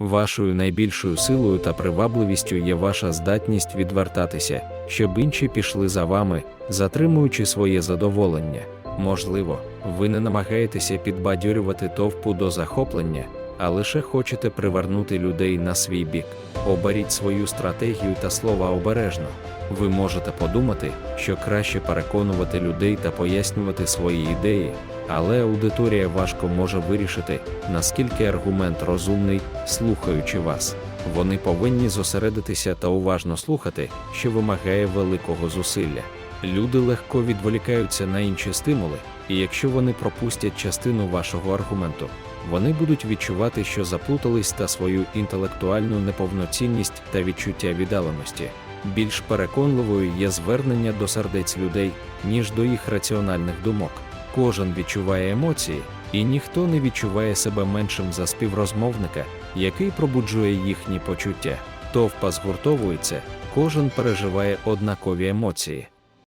Вашою найбільшою силою та привабливістю є ваша здатність відвертатися, щоб інші пішли за вами, затримуючи своє задоволення. Можливо, ви не намагаєтеся підбадьорювати товпу до захоплення, а лише хочете привернути людей на свій бік. Оберіть свою стратегію та слова обережно. Ви можете подумати, що краще переконувати людей та пояснювати свої ідеї, але аудиторія важко може вирішити, наскільки аргумент розумний, слухаючи вас. Вони повинні зосередитися та уважно слухати, що вимагає великого зусилля. Люди легко відволікаються на інші стимули, і якщо вони пропустять частину вашого аргументу, вони будуть відчувати, що заплутались та свою інтелектуальну неповноцінність та відчуття віддаленості. Більш переконливою є звернення до сердець людей, ніж до їх раціональних думок. Кожен відчуває емоції, і ніхто не відчуває себе меншим за співрозмовника, який пробуджує їхні почуття. Товпа згуртовується, кожен переживає однакові емоції.